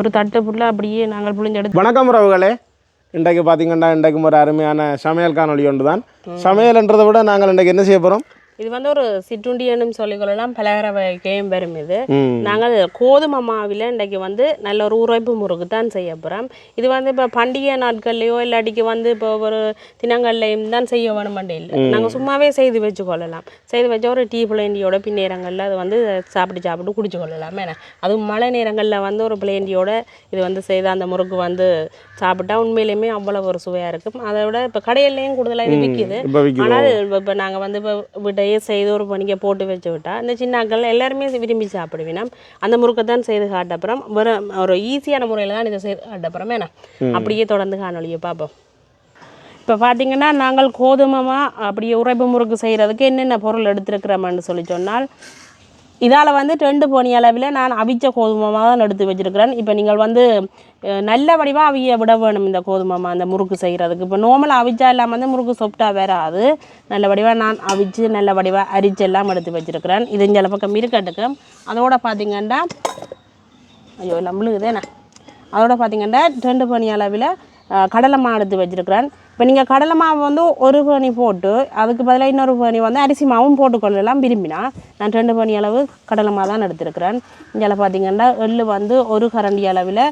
ஒரு தட்டு ஃபுல்லாக அப்படியே நாங்கள் புளிஞ்செடுத்து வணக்கம் உறவுகளே. இன்றைக்கு பார்த்தீங்கன்னா இன்றைக்கும் ஒரு அருமையான சமையல் காணொளி ஒன்று தான் சமையல்ன்றதை விட நாங்கள் இன்றைக்கு என்ன செய்ய போகிறோம் இது வந்து ஒரு சிற்றுண்டியனும் சொல்லிக்கொள்ளலாம் பலகார வகையும் வரும் இது. நாங்கள் கோதுமை மாவில் இன்றைக்கு வந்து நல்ல ஒரு உரைப்பு முறுக்கு தான் செய்ய போகிறோம் இது வந்து இப்போ பண்டிகை நாட்கள்லையோ இல்லாட்டிக்கு வந்து இப்போ ஒரு தினங்கள்லையும் தான் செய்ய வேணுமெண்டே இல்லை. நாங்கள் சும்மாவே செய்து வச்சு கொள்ளலாம் செய்து வச்சா ஒரு டீ பிளேண்டியோட பின்னேரங்களில் அது வந்து சாப்பிட்டு சாப்பிட்டு குடிச்சு கொள்ளலாம் ஏன்னா அதுவும் மழை நேரங்களில் வந்து ஒரு பிளேண்டியோட இது வந்து செய்த அந்த முறுக்கு வந்து சாப்பிட்டா உண்மையிலேயுமே அவ்வளோ ஒரு சுவையாக இருக்கும். அதை விட இப்போ கடையிலையும் கூடுதலாக இது விற்கிது ஆனால் இப்போ நாங்கள் வந்து இப்போ வீட்டையே செய்து ஒரு பணிக்கை போட்டு வச்சு விட்டா இந்த சின்னாக்கள் எல்லாருமே விரும்பி சாப்பிடுவினா. அந்த முறுக்கை தான் செய்து காட்டப்புறம் வெறும் ஒரு ஈஸியான முறையில் தான் இதை செய்து காட்டப்புறம் ஏன்னா அப்படியே தொடர்ந்து காணொலியை பார்ப்போம். இப்போ பார்த்தீங்கன்னா நாங்கள் கோதுமமா அப்படியே உரைப்பு முறுக்கு செய்கிறதுக்கு என்னென்ன பொருள் எடுத்திருக்கிறோம்னு சொல்லி சொன்னால் இதால் வந்து ரெண்டு பொனி அளவில் நான் அவிச்ச கோதுமமாக தான் எடுத்து வச்சுருக்கிறேன். இப்போ நீங்கள் வந்து நல்ல வடிவாக அவிய விட வேணும் இந்த கோதுமமா அந்த முறுக்கு செய்கிறதுக்கு இப்போ நார்மலாக அவிச்சா இல்லாமல் வந்து முறுக்கு சொப்டாக வராது. நல்ல வடிவாக நான் அவிச்சு நல்ல வடிவாக அரிச்சு எல்லாம் எடுத்து வச்சிருக்கிறேன். இது இங்கே பக்கம் இருக்கட்டுக்கு. அதோட பார்த்தீங்கன்னா ஐயோ நம்மளுக்குதேண்ணே அதோட பார்த்தீங்கன்னா ரெண்டு பனி அளவில் கடலை மாவு எடுத்து வச்சுருக்கிறேன். இப்போ நீங்கள் கடலை மாவு வந்து ஒரு பனி போட்டு அதுக்கு பதிலாக இன்னொரு பனி வந்து அரிசி மாவும் போட்டுக்கொள்ளலாம் விரும்பினா நான் ரெண்டு பனி அளவு கடலை மாவு தான் எடுத்திருக்கிறேன். இங்கே பார்த்தீங்கன்னா எள்ளு வந்து ஒரு கரண்டி அளவில்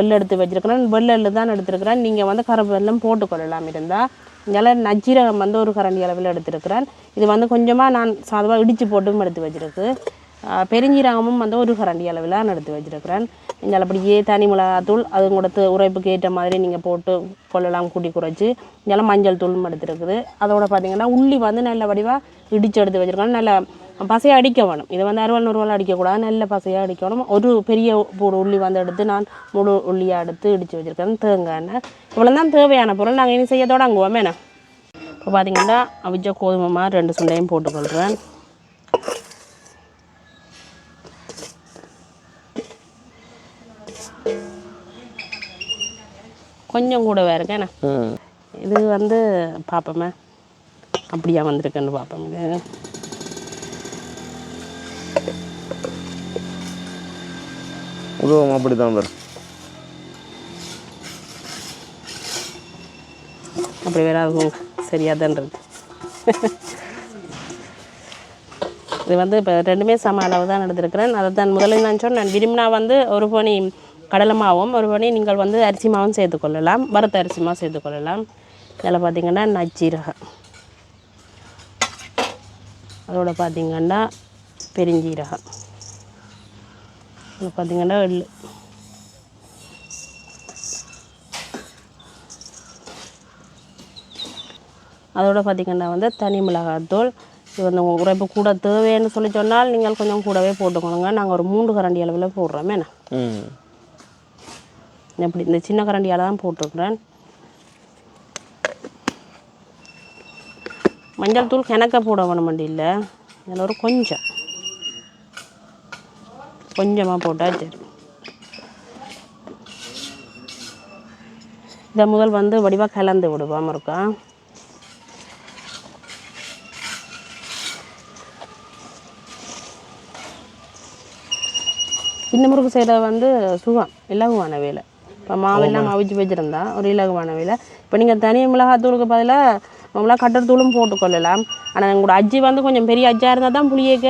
எள்ளு எடுத்து வச்சிருக்கிறேன். வெள்ளை எள்ளு தான் எடுத்திருக்கிறேன். நீங்கள் வந்து கருப்பு போட்டுக்கொள்ளலாம் இருந்தால் இங்கே நஜீரகம் வந்து ஒரு கரண்டி அளவில் எடுத்திருக்கிறேன். இது வந்து கொஞ்சமாக நான் சாதுவாக இடித்து போட்டும் எடுத்து வச்சிருக்கு. பெருஞ்சீரகமும் வந்து ஒரு கரண்டி அளவில் நான் எடுத்து வச்சுருக்கிறேன். நீங்கள் அப்படியே தனி மிளகாத்தூள் அது கொடுத்து உரைப்புக்கு ஏற்ற மாதிரி நீங்கள் போட்டு கொள்ளலாம் கூட்டி குறைச்சி இதெல்லாம் மஞ்சள் தூளும் எடுத்துருக்குது. அதோட பார்த்திங்கன்னா உள்ளி வந்து நல்ல வடிவாக இடித்து எடுத்து வச்சிருக்கோம் நல்ல பசையாக அடிக்க வேணும். இதை வந்து அறுவல் நூறுவால் அடிக்கக்கூடாது. நல்ல பசையாக அடிக்கணும் ஒரு பெரிய பூடு உள்ளி வந்து எடுத்து நான் முழு உள்ளியாக எடுத்து இடித்து வச்சுருக்கேன். தேங்காய் எண்ணெய். இவ்வளோ தான் தேவையான பொருள். நாங்கள் இனி செய்ய தொடங்குவோம். என்ன? இப்போ பார்த்தீங்கன்னா அவிச்ச கோதுமை மாதிரி ரெண்டு சுண்டையும் போட்டுக்கொள்கிறேன் கொஞ்சம் கூட இருக்கு என்ன? ம் இது வந்து பார்ப்போமே அப்படியா வந்திருக்குன்னு பார்ப்போம் இது உருவம் அப்படி தான் வரும். அப்படி வேற அதுவும் சரியாக தான் இருக்கு இது வந்து இப்போ ரெண்டுமே சம அளவு தான் எடுத்திருக்கிறேன். அதை தான் முதல்ல நான் சொன்னேன். விரும்பினா வந்து ஒரு பனி கடலை மாவும் ஒரு நீங்கள் வந்து அரிசி மாவும் சேர்த்துக்கொள்ளலாம் வறுத்த அரிசி மாவு சேர்த்துக்கொள்ளலாம் இதில் பார்த்தீங்கன்னா நச்சீரகம் அதோட பார்த்திங்கன்னா பெருஞ்சீரகம். இதில் பார்த்தீங்கன்னா எள்ளு. அதோட பார்த்திங்கன்னா வந்து தனி மிளகாத்தூள். இது வந்து உங்கள் உரைப்பு கூட தேவைன்னு சொல்லி சொன்னால் நீங்கள் கொஞ்சம் கூடவே போட்டுக்கணுங்க. நாங்கள் ஒரு மூன்று கரண்டி அளவில் போடுறோமே. என்ன? இப்படி இந்த சின்ன கரண்டியால் தான் போட்டிருக்கிறேன். மஞ்சள் தூள் கிணக்க போட வேணுமண்டி இல்லை. இதில் ஒரு கொஞ்சம். கொஞ்சமாக போட்டால் சரி. இதை முதல் வந்து வடிவாக கலந்து விடுவாமல் இருக்கா? இந்த முறுக்கு செய்கிறது வந்து சுகம் இலகுவான வேலை. இப்போ மாவெல்லாம் அவிச்சு வச்சுருந்தா ஒரு இலகுவான வேலை. இப்போ நீங்கள் தனி மிளகாத்தூளுக்கு பதிலாக நம்மளாம் கட்டத்தூளும் போட்டுக்கொள்ளலாம் ஆனால் உங்களோட அஜ்ஜி வந்து கொஞ்சம் பெரிய அஜ்ஜாக இருந்தால் தான் புளியக்க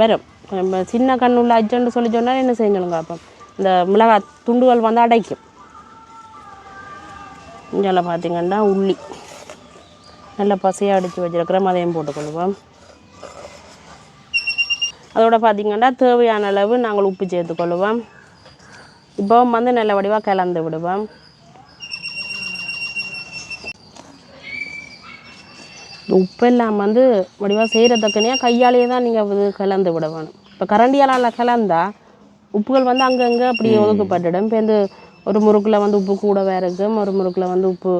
வரும். கொஞ்சம் சின்ன கண் உள்ள அஜ்ஜுன்னு சொல்லி சொன்னால் என்ன செஞ்சணுங்க அப்போ? இந்த மிளகாய் துண்டுகள் வந்து அடைக்கும். இங்கே பார்த்தீங்கன்னா உள்ளி. நல்ல பசையாக அடித்து வச்சிருக்கிறோம் அதையும் போட்டுக்கொள்வோம் அதோட பார்த்தீங்கன்னா தேவையான அளவு நாங்கள் உப்பு சேர்த்துக்கொள்வோம் இப்போ வந்து நல்ல வடிவாக கலந்து விடுவோம். உப்பெல்லாம் வந்து வடிவாக செய்கிறதுக்குனே கையாலேயே தான் நீங்கள் இது கலந்து விட வேணும் இப்போ கரண்டியால் கலந்தா உப்புகள் வந்து அங்கங்கே அப்படி ஒதுக்கப்பட்டுடும். இப்போ இந்த ஒரு முறுக்கில் வந்து உப்பு கூட வேறு இருக்கும். ஒரு முறுக்கில் வந்து உப்பு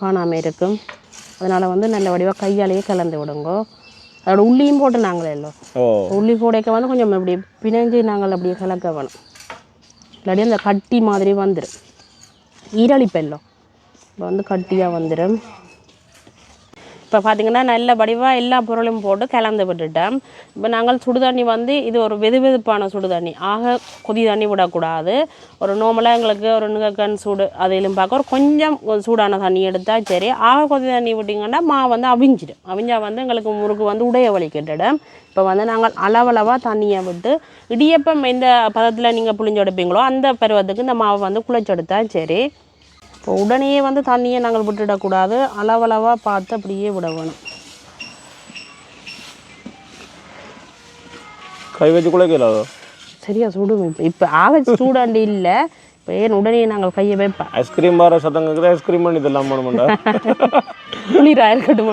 காணாமல் இருக்கும். அதனால் வந்து நல்ல வடிவாக கையாலேயே கலந்து விடுங்க. அதோட உள்ளியும் போட்டு நாங்களே இல்லை. உள்ளி போடைக்க வந்து கொஞ்சம் இப்படி பிணைஞ்சு நாங்கள் அப்படியே கலக்க வேணும். இல்லாட்டி அந்த கட்டி மாதிரி வந்துடும் ஈரழிப்பெல்லாம் இப்போ வந்து கட்டியாக வந்துடும் இப்போ பார்த்தீங்கன்னா நல்ல வடிவாக எல்லா பொருளையும் போட்டு கலந்து விட்டுட்டேன். இப்போ நாங்கள் சுடுதண்ணி வந்து இது ஒரு வெது வெதுப்பான சுடுதண்ணி. ஆக கொதி தண்ணி விடக்கூடாது. ஒரு நார்மலாக எங்களுக்கு ஒரு நிகக்கன் சூடு அதிலும் பார்க்க ஒரு கொஞ்சம் சூடான தண்ணி எடுத்தால் சரி. ஆக கொதி தண்ணி விட்டிங்கன்னா மா வந்து அவிஞ்சிடும். அவிஞ்சா வந்து எங்களுக்கு முறுக்கு வந்து உடைய வலிக்கிட்டுடும். இப்போ வந்து நாங்கள் அளவளவாக தண்ணியை விட்டு இடியப்பம் எந்த பதத்தில் நீங்கள் புளிஞ்சு எடுப்பீங்களோ அந்த பருவத்துக்கு இந்த மாவை வந்து குளிச்செடுத்தால் சரி. இப்போ உடனே வந்து தண்ணியை நாங்கள் விட்டுடக்கூடாது. அளவளவாக பார்த்து அப்படியே விட வேணும் கை வச்சு குலைக்கல அதோ? சரியா சுடும். இப்போ இப்போ ஆக சூடாண்டி இல்லை. இப்போ ஏன் உடனே நாங்கள் கையை வைப்பேன் ஐஸ்கிரீம் பார சத்தம் கேட்குது ஐஸ்கிரீம் பண்ணி தரலாம் பண்ணுமாண்டா குளிராக இருக்கட்டும்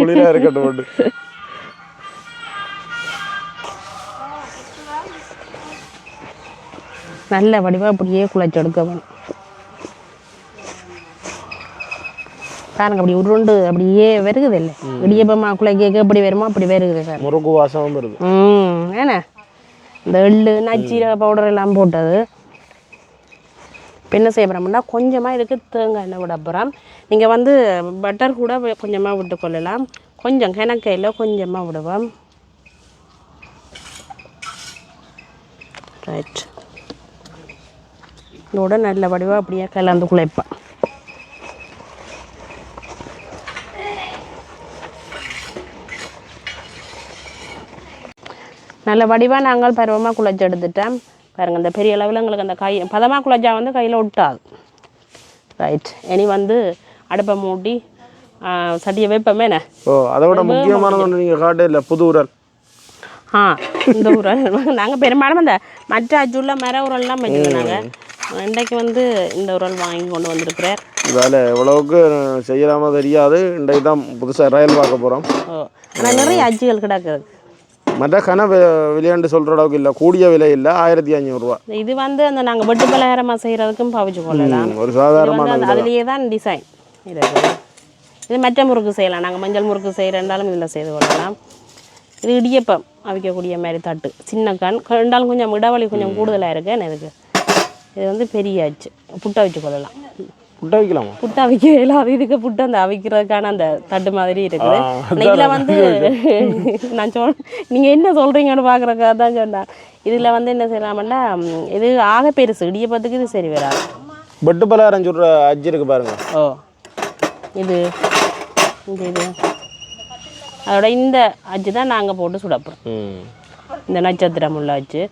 குளிராக இருக்கட்டும் மட்டும் நல்ல வடிவாக அப்படியே குழைச்சி எடுக்க வேணும். பாருங்க அப்படி உருண்டு அப்படியே வருகுது இல்லை? இடியப்பமா குழைக்க எப்படி வருமோ அப்படி வருகுது சார். முறுக்கு வாசமும் வருது. ம் ஏண்ணே இந்த எள்ளு நச்சீரக பவுடர் எல்லாம் போட்டது. இப்போ என்ன செய்ய போகிறோம்னா கொஞ்சமாக இதுக்கு தேங்காய் எண்ணெய் விட போகிறோம் நீங்கள் வந்து பட்டர் கூட கொஞ்சமாக விட்டு கொள்ளலாம். கொஞ்சம் கிணக்கையில் கொஞ்சமாக விடுவோம். ரைட் இதோட நல்ல வடிவாக அப்படியே கலந்து குழைப்பேன் நல்ல வடிவாக நாங்கள் பருவமாக குழைச்சி எடுத்துட்டோம். பாருங்கள் இந்த பெரிய அளவில் எங்களுக்கு அந்த கை பதமாக குழைச்சா வந்து கையில் ஒட்டாது. ரைட் இனி வந்து அடுப்பை மூட்டி சட்டியை வைப்போமே என்ன? ஓ அதை விட முக்கியமானது ஒன்று நீங்கள் காட்டே இல்லை புது உரல். ஆ இந்த உரல். நாங்கள் பெரும்பாலும் இந்த மற்ற அச்சுள்ள மர உரல்லாம் வச்சுக்கோம் நாங்கள் இன்றைக்கு வந்து இந்த உரல் வாங்கி கொண்டு வந்திருக்கிறார். வேலை எவ்வளவுக்கு செய்யலாமோ தெரியாது. இன்றைக்கு தான் புதுசாக ரயில் பார்க்க போகிறோம் ஓ ஆனால் நிறைய அச்சுகள் கிடக்குது. மற்ற கன விலையாண்டு சொல்கிற அளவுக்கு இல்லை. கூடிய விலை இல்லை. ஆயிரத்தி அஞ்சூறுரூவா இது வந்து அந்த நாங்கள் வெட்டு பலகாரமாக செய்கிறதுக்கும் பவிச்சு கொள்ளலாம் ஒரு சாதாரணமான அதுலேயே தான் டிசைன் இது இது. மற்ற முறுக்கு செய்யலாம். நாங்கள் மஞ்சள் முறுக்கு செய்கிறண்டாலும் இதில் செய்து கொள்ளலாம். இது இடியப்பம் அவிக்கக்கூடிய மாதிரி தட்டு. சின்ன கண். ரெண்டாலும் கொஞ்சம் இடைவெளி கொஞ்சம் கூடுதலாக இருக்கு. என்ன இதுக்கு இது வந்து பெரிய அச்சு. புட்டை வச்சு கொள்ளலாம். முட்டை வைக்கலாமா புட்டை அவிக்க இயலாது இதுக்கு புட்டு அந்த அவிக்கிறதுக்கான அந்த தட்டு மாதிரி இருக்குது. இதுல வந்து நான் சொல் நீங்கள் என்ன சொல்கிறீங்கன்னு பார்க்குறக்காக தான் சொன்னேன். இதில் வந்து என்ன செய்யலாம்னா ம், இது ஆக பெருசு. இடியப்பத்துக்கு இது சரி வராது. பெட்டு பலகாரம் சொல்கிற அஜி இருக்கு பாருங்க. ஓ. இது இந்த இது. அதோட இந்த அச்சு தான் நாங்கள் போட்டு சுடப்போம் இந்த நட்சத்திரம் உள்ள அச்சு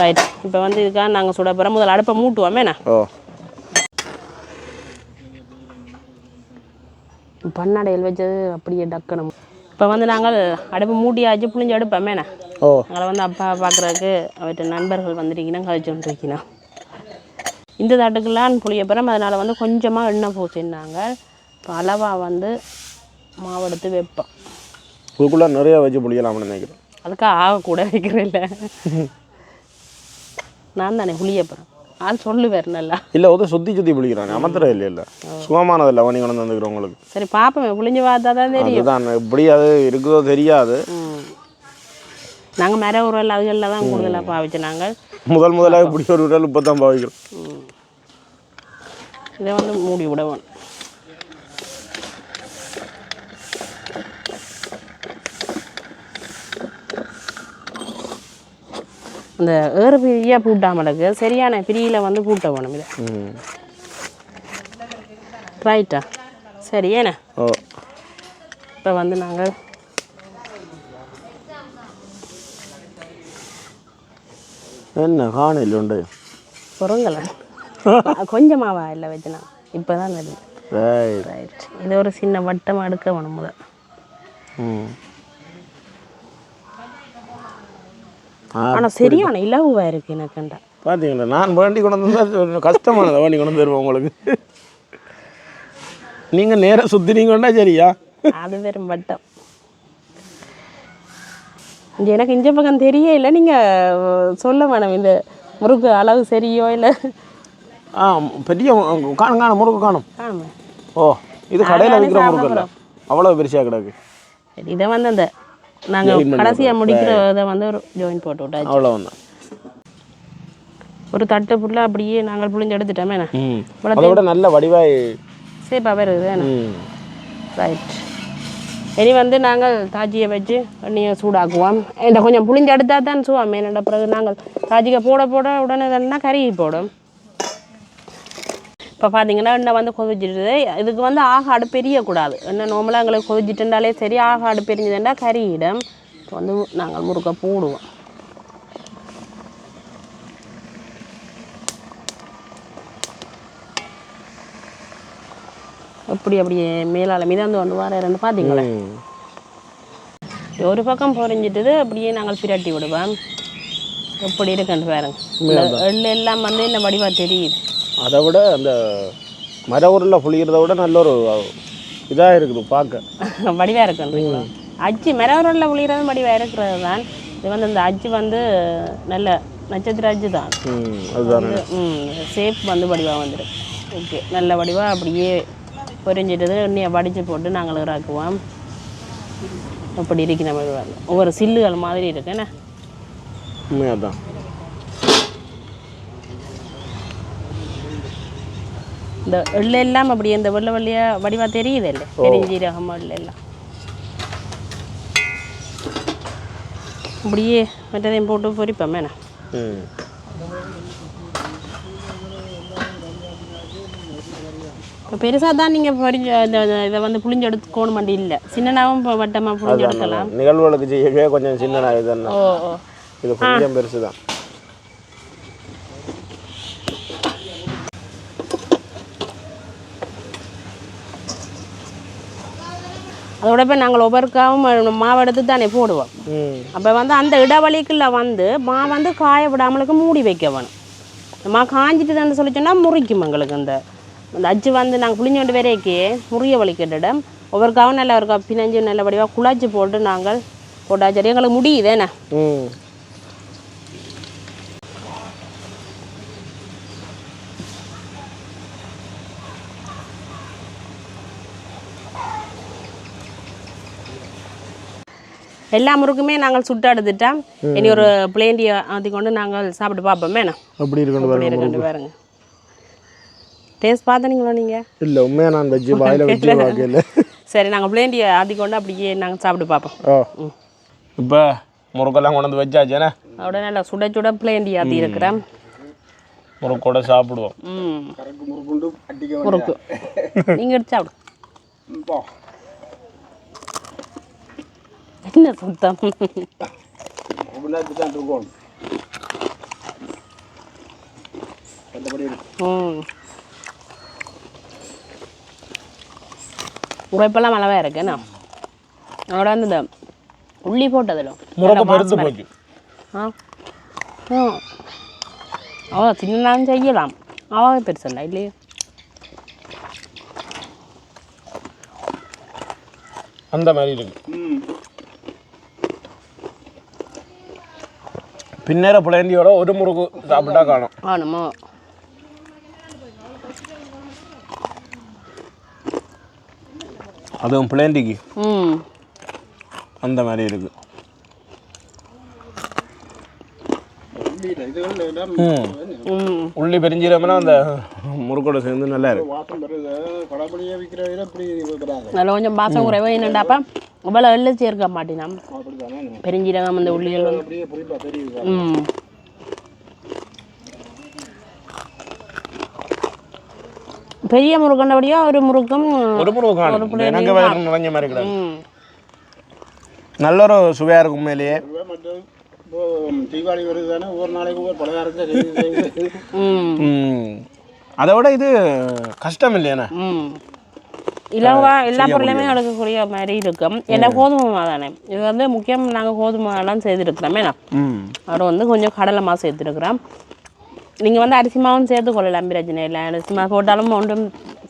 ரைட். இப்போ வந்து இதுக்காக நாங்கள் சுட போகிறோம் முதல்ல அடுப்பை மூட்டுவோமே. என்ன? ஓ பண்ணடையில் வச்சது அப்படியே டக்கணும் இப்போ வந்து நாங்கள் அடுப்பு மூட்டியாச்சு புளிஞ்சு அடுப்போமே என்ன? ஓ. அங்கே வந்து அப்பா பார்க்குறதுக்கு அவர்கிட்ட நண்பர்கள் வந்திருக்கணும் கழிச்சு இருக்கணும் இந்த தட்டுக்கெல்லாம் புளியப்புறம் அதனால் வந்து கொஞ்சமாக எண்ணெய் பூசினாங்க இப்போ அளவாக வந்து மாவெடுத்து வைப்போம். இதுக்குள்ளே நிறைய வச்சு புளிக்கலாம்னு நினைக்கிறேன். அதுக்கு ஆக கூட வைக்கிறேன்ல நான் தானே புளியப்புறம் ஆள் சொல்லுவார் நல்லா. இல்லை வந்து சுற்றி சுற்றி புளிக்கிறாங்க அமர்த்துற இல்லை. இல்லை சுகமானதில்லை வணி கொண்டு வந்துக்கிறோம் உங்களுக்கு. சரி பார்ப்போமே புளிஞ்சு பார்த்தா தான் தெரியும். அதுதான் எப்படி அது இருக்குதோ தெரியாது. நாங்கள் மர உரல் அதுகளில் தான் கூடுதலாக பாவிச்சு நாங்கள் முதல் முதலாக இப்படி ஒரு உடல் இப்போ தான் பாவிக்கிறோம் இதை வந்து மூடி விடவும். இந்த ஏறு பிரியாக பூட்டாமலுக்கு சரியான பிரியில் வந்து பூட்ட வேணும் இதை. ரைட்டா சரி ஏண்ணே ஓ. இப்போ வந்து நாங்கள் என்ன காணையில் உண்டு? பொருங்கலை கொஞ்சமாவா இல்லை வச்சுனா இப்போ தான் வருது ரைட் இது ஒரு சின்ன வட்டமாக எடுக்க வேணும் முதல். ம். ஆனால் சரியான இலகுவாக இருக்குது எனக்குண்டா பார்த்தீங்களா நான் வேண்டி கொண்டு வந்து கஷ்டமானதை வேண்டி கொண்டு தருவேன் உங்களுக்கு. நீங்கள் நேராக சுற்றினீங்கன்னா சரியா? அது வெறும் வட்டம் எனக்கு இந்த பக்கம் தெரிய இல்லை. நீங்கள் சொல்ல வேணாம். இந்த முறுக்கு அளவு சரியோ இல்லை. ஆ பெரிய காணும் காணும் முறுக்கு காணும். ஓ இது கடையில் விற்கிற முறுக்கு இல்லை அவ்வளோ பெருசாக கிடக்கு. இதை வந்து அந்த நாங்கள் கடைசியாக முடிக்கிற இதை வந்து ஒரு ஜாயின் போட்டு விட்டாச்சு. அவ்வளோ வந்தேன் ஒரு தட்டு ஃபுல்லாக அப்படியே நாங்கள் புளிஞ்சு எடுத்துட்டோமே அதை விட நல்ல வடிவாய் சேப்பா வருது ரைட் இனி வந்து நாங்கள் தாஜியை வச்சு எண்ணெயை சூடாக்குவோம். இந்த கொஞ்சம் புளிஞ்சு எடுத்தா தான் சுவாம். என்னோட பிறகு நாங்கள் தாஜிக்கை போட போட உடனே தானே கருகி போடும். இப்போ பார்த்தீங்கன்னா எண்ணெய் வந்து கொதிச்சிடுது? இதுக்கு வந்து ஆக அடுப்பு எரியக்கூடாது எண்ணெய் நார்மலாக எங்களுக்கு கொதிச்சிட்டுண்டாலே சரி ஆக அடுப்பு எரிஞ்சதுண்டா கறியிடும் வந்து நாங்கள் முறுக்க போடுவோம். அப்படி அப்படியே மேலால் மிதந்து வந்து வர ரெண்டு பார்த்தீங்களா ம். ஒரு பக்கம் பொரிஞ்சிட்டது அப்படியே நாங்கள் பிரட்டி விடுவோம். எப்படி இருக்குன்னு பாருங்க. இந்த எள்ளு எல்லாம் வந்து என்ன வடிவா தெரியுது. அதை விட அந்த மர உருளை புளிக்கிறத விட நல்ல ஒரு இதாக இருக்குது பார்க்க. வடிவா இருக்குன்றீங்களா அச்சு மரவரில் புளிகிறது வடிவா இருக்கிறது தான். இது வந்து இந்த அச்சு வந்து நல்ல நட்சத்திர அச்சு தான். அதுதான். சேஃப் வந்து வடிவாக வந்துடும் ஓகே நல்ல வடிவாக அப்படியே பொரிஞ்சிட்டது எண்ணெயை வடித்து போட்டு நாங்கள் இறக்குவோம் அப்படி இருக்கு நம்ம. ஒவ்வொரு சில்லுகள் மாதிரி இருக்கு என்ன? உண்மையாக தான் இந்த எள்ளு எல்லாம் அப்படி இந்த வெள்ளை வெள்ளையா வடிவா தெரியுது இல்லை பெருஞ்சீரகம் எள்ளு எல்லாம் அப்படியே மற்றதையும் போட்டு பொரிப்போம் ம். இப்போ பெருசாக தான் நீங்கள் பொரிஞ்சு இந்த இதை வந்து புளிஞ்சு எடுத்துக்கணும் மாட்டி இல்லை சின்னனாவும் இப்போ வட்டமாக புளிஞ்சு எடுக்கலாம் நிகழ்வுகளுக்கு கொஞ்சம் சின்ன இதுதான் ஓ ஓ. இது கொஞ்சம் பெருசு தான் அதோட இப்போ நாங்கள் ஒவ்வொருக்காவும் மாவு எடுத்து தானே போடுவோம். அப்போ வந்து அந்த இடைவெளிக்குள்ள வந்து மா வந்து காய விடாமலுக்கு மூடி வைக்க வேணும். இந்த மா காஞ்சிட்டுதுன்னு சொல்லி சொன்னால் முறிக்கும் எங்களுக்கு அந்த அந்த அச்சு வந்து நாங்கள் புளிஞ்சு கொண்டு வரைக்கே முறிய வலிக்கிட்டிடம் ஒவ்வொருக்காவும் நல்ல ஒரு பினஞ்சு நல்ல வடிவாக குழாச்சி போட்டு நாங்கள் போட்டா சரி எங்களுக்கு முடியுது என்ன எல்லா முறுக்குமே நாங்கள் சுட்டு எடுத்துட்டோம் இனி ஒரு பிளேண்டியை ஆற்றி கொண்டு நாங்கள் சாப்பிட்டு பார்ப்போமே என்ன அப்படி இருக்கணும் பாருங்க டேஸ்ட் பார்த்தனீங்களோ நீங்கள் இல்லை உண்மையாக நான் வச்சு வாயில் வச்சு பார்க்கல சரி நாங்கள் பிளேண்டியை ஆற்றி கொண்டு அப்படியே நாங்கள் சாப்பிட்டு பார்ப்போம். ஓ இப்போ முறுக்கெல்லாம் கொண்டு வந்து வச்சாச்சேண்ணே அதோட நல்லா சுட சுட பிளேண்டி ஆற்றி இருக்கிறேன் முறுக்கோட சாப்பிடுவோம். ம். முறுக்கு. நீங்கள் எடுத்து சாப்பிடு. என்ன சுத்தம்? ம். உழைப்பெல்லாம் நல்லாவே இருக்கு என்ன? அதோட வந்து இந்த உள்ளி போட்டதில் ஆ. ம் அவ சின்னாலும் செய்யலாம். அவ பெருசல்ல இல்லையே? அந்த மாதிரி இருக்கு. பின்னேற புலேந்தியோட ஒரு முறுக்கு சாப்பிட்டா காணும். ஆனுமோ அதுவும் பிளேண்டிக்கு அந்த மாதிரி இருக்கு ம் ம் உள்ளி பெருஞ்சீரகம்னா அந்த முறுக்கோட சேர்ந்து நல்லா இருக்கு. அதில் கொஞ்சம் பாசம் குறைவா என்னண்டாப்பா இவ்வளோ எள்ளு சேர்க்க மாட்டேனாம் பெருஞ்சீரகம் அந்த உள்ளிகள் ம். பெரிய முறுக்கண்டபடியா ஒரு முறுக்கும் ஒரு முறுக்கு காணும். எனக்கு வயிறு நிறைஞ்ச மாதிரி கிடையாது ம். நல்ல ஒரு சுவையாக இருக்கும் உண்மையிலேயே தீபாவளி வருது தானே ஒவ்வொரு நாளைக்கு ஒவ்வொரு பலகாரத்தை செய்து செய்து ம். ம். அதை விட இது கஷ்டம் இல்லையாண்ணே? ம். இலவா எல்லா பொருளையுமே எடுக்கக்கூடிய மாதிரி இருக்கும். எல்லாம் கோதுமை மாவு தானே இது வந்து முக்கியம் நாங்கள் கோதுமை மாவுலாம் செய்திருக்கிறோமே நான். ம். அதோட வந்து கொஞ்சம் கடலை மாவு சேர்த்துருக்குறோம் நீங்கள் வந்து அரிசி மாவும் சேர்த்து கொள்ளலாம் பிரச்சனை இல்லை. அரிசி மாவு போட்டாலும் ஒன்றும்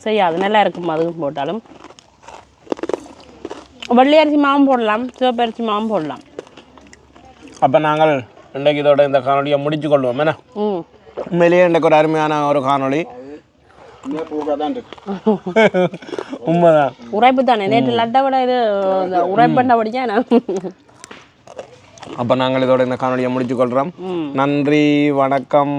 செய்யாது. நல்லா இருக்கும் அதுவும் போட்டாலும். வெள்ளை அரிசி மாவும் போடலாம் சிவப்பு அரிசி மாவும் போடலாம். அப்போ நாங்கள் இன்றைக்கு இதோட இந்த காணொலியை முடிச்சு கொள்வோம் என்ன உண்மையிலேயே இன்றைக்கு ஒரு அருமையான ஒரு இருக்கு. உண்மைதான். உரைப்பு தானே நேற்று லட்டை விட இது இந்த உரைப்பண்ட படிச்சா அப்போ நாங்கள் இதோட இந்த காணொலியை முடிச்சு கொள்கிறோம் நன்றி வணக்கம்.